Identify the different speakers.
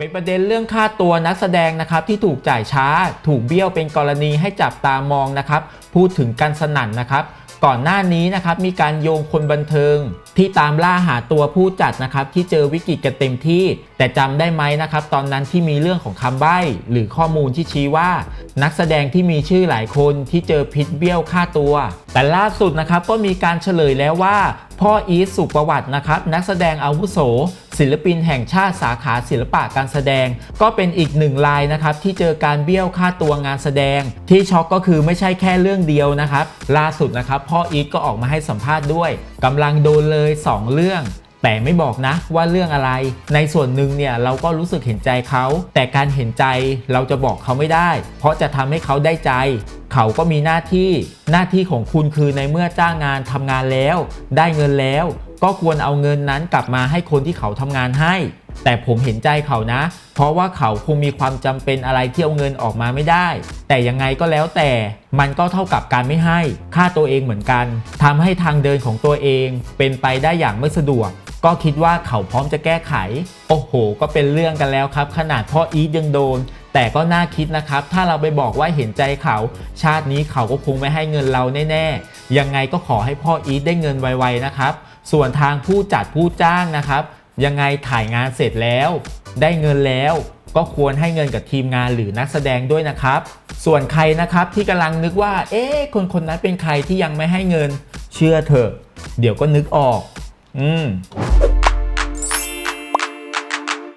Speaker 1: เป็นประเด็นเรื่องค่าตัวนักแสดงนะครับที่ถูกจ่ายช้า ถูกเบี้ยวเป็นกรณีให้จับตามองนะครับพูดถึงกันสนั่นนะครับ ก่อนหน้านี้นะครับมีการโยงคนบันเทิง ที่ตามล่าหาตัวผู้จัดนะครับที่เจอวิกฤตกันเต็มที่ แต่จำได้ไหมนะครับตอนนั้นที่มีเรื่องของคำใบ้ หรือข้อมูลที่ชี้ว่า นักแสดงที่มีชื่อหลายคนที่เจอพิษเบี้ยวค่าตัว แต่ล่าสุดนะครับก็มีการเฉลยแล้วว่า พ่ออีทสุประวัตินะครับนักแสดงอาวุโส ศิลปินแห่งชาติสาขาศิลปะการแสดง ก็เป็นอีกหนึ่งรายนะครับที่เจอการเบี้ยวค่าตัวงานแสดง ที่ช็อกก็คือไม่ใช่แค่เรื่องเดียวนะครับล่าสุดนะครับพ่ออีทก็ออกมาให้สัมภาษณ์ด้วยกำลังโดนเลย 2 เรื่อง แต่ไม่บอกนะว่าเรื่องอะไร ในส่วนหนึ่งเนี่ยเราก็รู้สึกเห็นใจเขา แต่การเห็นใจเราจะบอกเขาไม่ได้ เพราะจะทำให้เขาได้ใจ เขาก็มีหน้าที่หน้าที่ของคุณคือในเมื่อจ้างงานทำงานแล้ว ได้เงินแล้ว ก็ควรเอาเงินนั้นกลับมาให้คนที่เขาทำงานให้ แต่ผมเห็นใจเขานะ เพราะว่าเขาคงมีความจำเป็นอะไรที่เอาเงินออกมาไม่ได้ แต่ยังไงก็แล้วแต่มันก็เท่ากับการไม่ให้ค่าตัวเองเหมือนกันทำให้ทางเดินของตัวเองเป็นไปได้อย่างไม่สะดวก ก็คิดว่าเขาพร้อมจะแก้ไข โอ้โห ก็เป็นเรื่องกันแล้วครับ ขนาดพ่ออีทยังโดน แต่ก็น่าคิดนะครับ ถ้าเราไปบอกว่าเห็นใจเขา ชาตินี้เขาก็คงไม่ให้เงินเราแน่ๆ ยังไงก็ขอให้พ่ออีทได้เงินไวๆนะครับ ส่วนทางผู้จัดผู้จ้างนะครับ ยังไงถ่ายงานเสร็จแล้ว ได้เงินแล้วก็ควรให้เงินกับทีมงานหรือนักแสดงด้วยนะครับ ส่วนใครนะครับที่กำลังนึกว่า เอ๊ะคนคนนั้นเป็นใครที่ยังไม่ให้เงิน เชื่อเถอะ เดี๋ยวก็นึกออก อืม